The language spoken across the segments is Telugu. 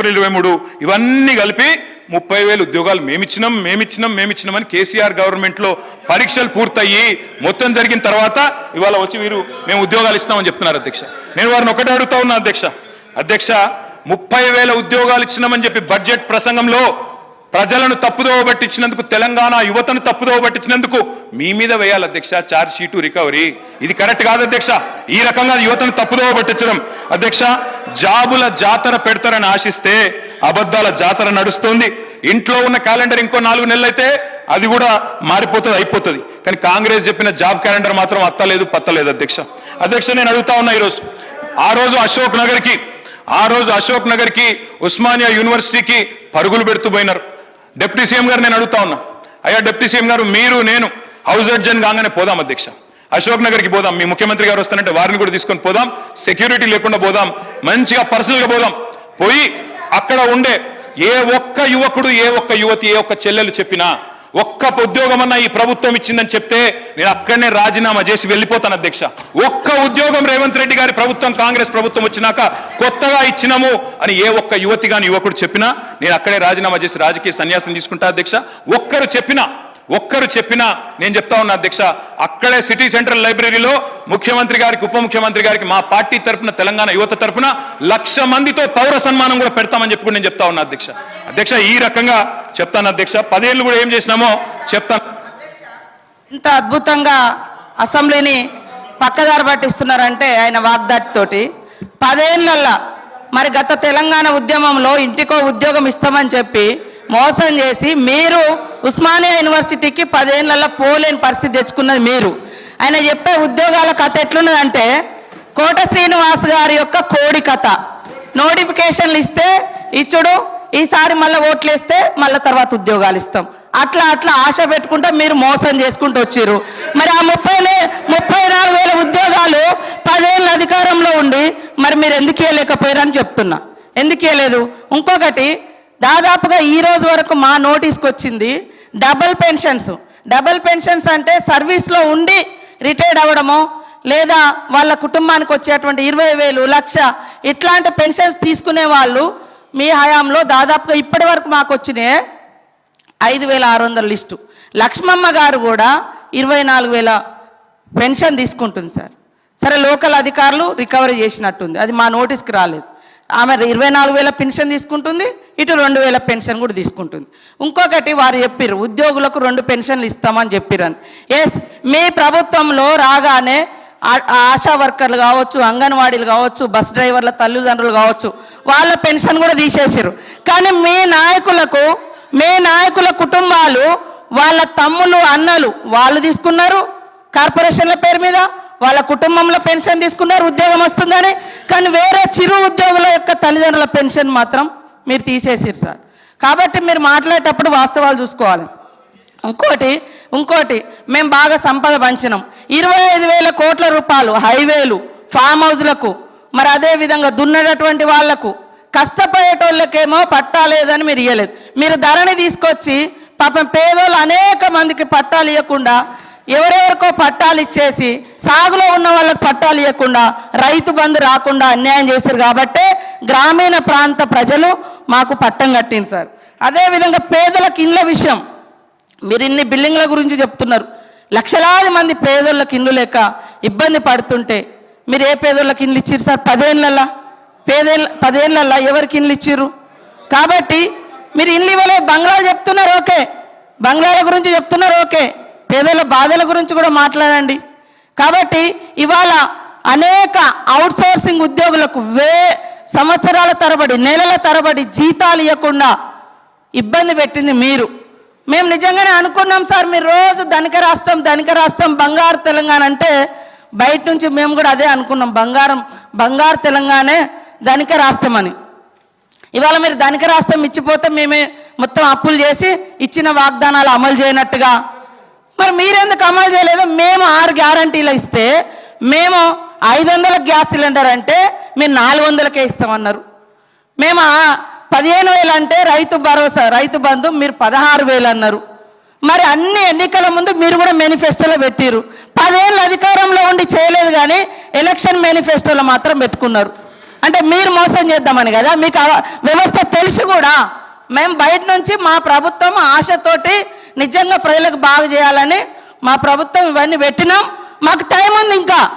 ఏప్రిల్ ఇరవై మూడు ఇవన్నీ కలిపి ముప్పై వేలు ఉద్యోగాలు మేమిచ్చినాం మేమిచ్చినాం మేమిచ్చినామని కేసీఆర్ గవర్నమెంట్లో పరీక్షలు పూర్తయ్యి మొత్తం జరిగిన తర్వాత ఇవాళ వచ్చి వీరు మేము ఉద్యోగాలు ఇస్తామని చెప్తున్నారు అధ్యక్ష. నేను వారిని ఒకటే అడుగుతా ఉన్నా అధ్యక్ష. అధ్యక్ష ముప్పై వేల ఉద్యోగాలు ఇచ్చినామని చెప్పి బడ్జెట్ ప్రసంగంలో ప్రజలను తప్పుదోవ పట్టించినందుకు తెలంగాణ యువతను తప్పుదోవ పట్టించినందుకు మీ మీద వేయాలి అధ్యక్ష చార్జ్ షీటు రికవరీ ఇది కరెక్ట్ కాదు అధ్యక్ష. ఈ రకంగా యువతను తప్పుదోవ పట్టించడం. అధ్యక్ష జాబుల జాతర పెడతారని ఆశిస్తే అబద్ధాల జాతర నడుస్తుంది. ఇంట్లో ఉన్న క్యాలెండర్ ఇంకో నాలుగు నెలలైతే అది కూడా మారిపోతుంది అయిపోతుంది. కానీ కాంగ్రెస్ చెప్పిన జాబ్ క్యాలెండర్ మాత్రం అత్తలేదు పత్తలేదు అధ్యక్ష. అధ్యక్ష నేను అడుగుతా ఉన్నా ఈరోజు ఆ రోజు అశోక్ నగర్కి ఆ రోజు అశోక్ నగర్కి ఉస్మానియా యూనివర్సిటీకి పరుగులు పెడుతూ పోయినారు. డిప్యూటీ సీఎం గారు నేను అడుగుతా ఉన్నా. అయ్యా డిప్యూటీ సీఎం గారు మీరు నేను హౌస్ అడ్జన్ కాగానే పోదాం అధ్యక్ష. అశోక్ నగర్కి పోదాం. మీ ముఖ్యమంత్రి గారు వస్తానంటే వారిని కూడా తీసుకొని పోదాం. సెక్యూరిటీ లేకుండా పోదాం. మంచిగా పర్సనల్గా పోదాం. పోయి అక్కడ ఉండే ఏ ఒక్క యువకుడు ఏ ఒక్క యువతి ఏ ఒక్క చెల్లెలు చెప్పినా ఒక్క ఉద్యోగం ఈ ప్రభుత్వం ఇచ్చిందని చెప్తే నేను అక్కడనే రాజీనామా చేసి వెళ్ళిపోతాను అధ్యక్ష. ఒక్క ఉద్యోగం రేవంత్ రెడ్డి గారి ప్రభుత్వం కాంగ్రెస్ ప్రభుత్వం వచ్చినాక కొత్తగా ఇచ్చినాము అని ఏ ఒక్క యువతి గాని యువకుడు చెప్పినా నేను అక్కడే రాజీనామా చేసి రాజకీయ సన్యాసం తీసుకుంటా అధ్యక్ష. ఒక్కరు చెప్పినా ఒక్కరు చెప్పినా నేను చెప్తా ఉన్నా అధ్యక్ష అక్కడే సిటీ సెంట్రల్ లైబ్రరీలో ముఖ్యమంత్రి గారికి ఉప ముఖ్యమంత్రి గారికి మా పార్టీ తరపున తెలంగాణ యువత తరపున లక్ష మందితో పౌర సన్మానం కూడా పెడతామని చెప్పి నేను చెప్తా ఉన్నా అధ్యక్ష. అధ్యక్ష ఈ రకంగా చెప్తాను అధ్యక్ష. పదేళ్ళు కూడా ఏం చేసినామో చెప్తాను. ఇంత అద్భుతంగా అసెంబ్లీని పక్కదారి పట్టిస్తున్నారంటే ఆయన వాగ్దాటితోటి పదేళ్ళల్లా మరి గత తెలంగాణ ఉద్యమంలో ఇంటికో ఉద్యోగం ఇస్తామని చెప్పి మోసం చేసి మీరు ఉస్మానియా యూనివర్సిటీకి పదేళ్ళలో పోలేని పరిస్థితి తెచ్చుకున్నది మీరు. ఆయన చెప్పే ఉద్యోగాల కథ ఎట్లున్నదంటే కోట శ్రీనివాస్ గారి యొక్క కోడి కథ. నోటిఫికేషన్లు ఇస్తే ఇచ్చుడు ఈసారి మళ్ళీ ఓట్లు వేస్తే మళ్ళీ తర్వాత ఉద్యోగాలు ఇస్తాం. అట్లా అట్లా ఆశ పెట్టుకుంటే మీరు మోసం చేసుకుంటూ వచ్చారు మరి ఆ ముప్పై ముప్పై నాలుగు వేల ఉద్యోగాలు పదేళ్ళ అధికారంలో ఉండి మరి మీరు ఎందుకు ఇవ్వలేకపోయారని చెప్తున్నా. ఎందుకు ఇవ్వలేదు ఇంకొకటి దాదాపుగా ఈ రోజు వరకు మా నోటీస్కి వచ్చింది డబుల్ పెన్షన్స్. డబుల్ పెన్షన్స్ అంటే సర్వీస్లో ఉండి రిటైర్డ్ అవ్వడమో లేదా వాళ్ళ కుటుంబానికి వచ్చేటువంటి ఇరవై వేలు లక్ష ఇట్లాంటి పెన్షన్స్ తీసుకునే వాళ్ళు మీ హయాంలో దాదాపుగా ఇప్పటి వరకు మాకు వచ్చినాయి ఐదు వేల ఆరు వందల లిస్టు. లక్ష్మమ్మ గారు కూడా ఇరవై నాలుగు వేల పెన్షన్ తీసుకుంటుంది సార్. సరే లోకల్ అధికారులు రికవరీ చేసినట్టుంది. అది మా నోటీస్కి రాలేదు. ఆమె ఇరవై నాలుగు వేల పెన్షన్ తీసుకుంటుంది ఇటు రెండు వేల పెన్షన్ కూడా తీసుకుంటుంది. ఇంకొకటి వారు చెప్పిర్రు ఉద్యోగులకు రెండు పెన్షన్లు ఇస్తామని చెప్పిరని ఎస్ మీ ప్రభుత్వంలో రాగానే ఆశా వర్కర్లు కావచ్చు అంగన్వాడీలు కావచ్చు బస్ డ్రైవర్ల తల్లిదండ్రులు కావచ్చు వాళ్ళ పెన్షన్ కూడా తీసేసారు కానీ మీ నాయకులకు మీ నాయకుల కుటుంబాలు వాళ్ళ తమ్ములు అన్నలు వాళ్ళు తీసుకున్నారు కార్పొరేషన్ల పేరు మీద వాళ్ళ కుటుంబంలో పెన్షన్ తీసుకున్నారు ఉద్యోగం వస్తుందని కానీ వేరే చిరు ఉద్యోగుల యొక్క తల్లిదండ్రుల పెన్షన్ మాత్రం మీరు తీసేసారు సార్. కాబట్టి మీరు మాట్లాడేటప్పుడు వాస్తవాలు చూసుకోవాలి. ఇంకోటి ఇంకోటి మేము బాగా సంపద పంచినాం. ఇరవై ఐదు వేల కోట్ల రూపాయలు హైవేలు ఫామ్ హౌస్లకు మరి అదే విధంగా దున్నటువంటి వాళ్ళకు కష్టపడేటోళ్ళకేమో పట్టా లేదని మీరు ఇవ్వలేదు మీరు ధరని తీసుకొచ్చి పాపం పేదోళ్ళు అనేక మందికి పట్టాలు ఇవ్వకుండా ఎవరెవరికో పట్టాలు ఇచ్చేసి సాగులో ఉన్న వాళ్ళకి పట్టాలు ఇవ్వకుండా రైతు బంధు రాకుండా అన్యాయం చేశారు కాబట్టి గ్రామీణ ప్రాంత ప్రజలు మాకు పట్టం కట్టింది సార్. అదేవిధంగా పేదలకు ఇండ్ల విషయం. మీరు ఇన్ని బిల్డింగ్ల గురించి చెప్తున్నారు. లక్షలాది మంది పేదోళ్ళకి ఇండ్లు లేక ఇబ్బంది పడుతుంటే మీరు ఏ పేదోళ్ళకి ఇండ్లు ఇచ్చిర్రు సార్? పదేళ్ళల్లా పేదేళ్ళ పదేళ్ళల్లా ఎవరికి ఇండ్లు ఇచ్చిర్రు? కాబట్టి మీరు ఇల్లు ఇవ్వలే బంగ్లాలు చెప్తున్నారు ఓకే. బంగ్లాల గురించి చెప్తున్నారు ఓకే. పేదల బాధల గురించి కూడా మాట్లాడండి. కాబట్టి ఇవాళ అనేక అవుట్సోర్సింగ్ ఉద్యోగులకు వే సంవత్సరాల తరబడి నెలల తరబడి జీతాలు ఇవ్వకుండా ఇబ్బంది పెట్టింది మీరు. మేము నిజంగానే అనుకున్నాం సార్ మీరు రోజు ధనిక రాష్ట్రం ధనిక రాష్ట్రం బంగారు తెలంగాణ అంటే బయట నుంచి మేము కూడా అదే అనుకున్నాం బంగారం బంగారు తెలంగాణే ధనిక రాష్ట్రం అని. ఇవాళ మీరు ధనిక రాష్ట్రం ఇచ్చిపోతే మేమే మొత్తం అప్పులు చేసి ఇచ్చిన వాగ్దానాలు అమలు చేయనట్టుగా మరి మీరెందుకు అమలు చేయలేదు? మేము ఆరు గ్యారంటీలు ఇస్తే మేము ఐదు వందల గ్యాస్ సిలిండర్ అంటే మీరు నాలుగు వందలకే ఇస్తామన్నారు. మేము పదిహేను వేలు అంటే రైతు భరోసా రైతు బంధు మీరు పదహారు వేలు అన్నారు. మరి అన్ని ఎన్నికల ముందు మీరు కూడా మేనిఫెస్టోలో పెట్టిరు పదేళ్ళు అధికారంలో ఉండి చేయలేదు కానీ ఎలక్షన్ మేనిఫెస్టోలో మాత్రం పెట్టుకున్నారు. అంటే మీరు మోసం చేద్దామని కదా మీకు ఆ వ్యవస్థ తెలిసి కూడా. మేము బయట నుంచి మా ప్రభుత్వం ఆశతోటి నిజంగా ప్రజలకు బాగా చేయాలని మా ప్రభుత్వం ఇవన్నీ పెట్టినాం. మాకు టైం ఉంది ఇంకా.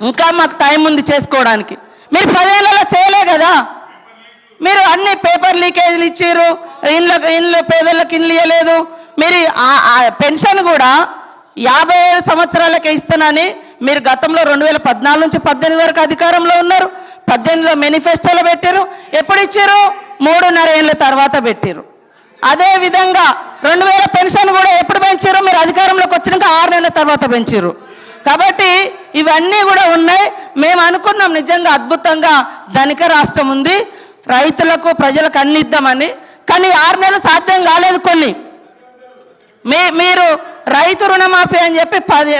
ఇంకా మాకు టైం ఉంది చేసుకోవడానికి. మీరు పదేళ్ళలో చేయలే కదా. మీరు అన్ని పేపర్ లీకేజీలు ఇచ్చారు ఇండ్ల ఇండ్లు పేదలకు ఇండ్లు ఇవ్వలేదు మీరు ఆ- పెన్షన్ కూడా యాభై ఏడు సంవత్సరాలకే ఇస్తానని మీరు గతంలో రెండు వేల పద్నాలుగు నుంచి పద్దెనిమిది వరకు అధికారంలో ఉన్నారు. పద్దెనిమిదిలో మేనిఫెస్టోలో పెట్టారు ఎప్పుడు ఇచ్చారు మూడున్నర ఏళ్ళ తర్వాత పెట్టారు అదే విధంగా రెండు వేల పెన్షన్ కూడా ఎప్పుడు పెంచారు మీరు అధికారంలోకి వచ్చినాక ఆరు నెలల తర్వాత పెంచారు కాబట్టి ఇవన్నీ కూడా ఉన్నాయి. మేము అనుకున్నాం నిజంగా అద్భుతంగా ధనిక రాష్ట్రం ఉంది. రైతులకు ప్రజలకు అన్ని ఇద్దామని కానీ ఆరు నెలలు సాధ్యం కాలేదు కొన్ని. మీ మీరు రైతు రుణమాఫీ అని చెప్పి పది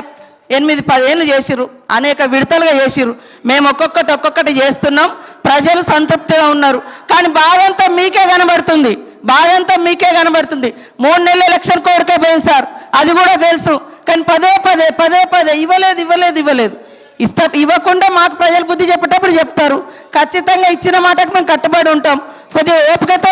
ఎనిమిది పదేళ్ళు చేసిరు అనేక విడతలుగా చేసిరు మేము ఒక్కొక్కటి ఒక్కొక్కటి చేస్తున్నాం. ప్రజలు సంతృప్తిగా ఉన్నారు. కానీ బాధంతా మీకే కనబడుతుంది. బాధంతా మీకే కనబడుతుంది. మూడు నెలల ఎలక్షన్ కోరికే పోయింది సార్. అది కూడా తెలుసు. కానీ పదే పదే పదే పదే ఇవ్వలేదు ఇవ్వలేదు ఇవ్వలేదు. ఇస్తా ఇవ్వకుండా మాకు ప్రజలు బుద్ధి చెప్పేటప్పుడు చెప్తారు. ఖచ్చితంగా ఇచ్చిన మాటకు మేము కట్టుబడి ఉంటాం. కొద్దిగా ఓపికతో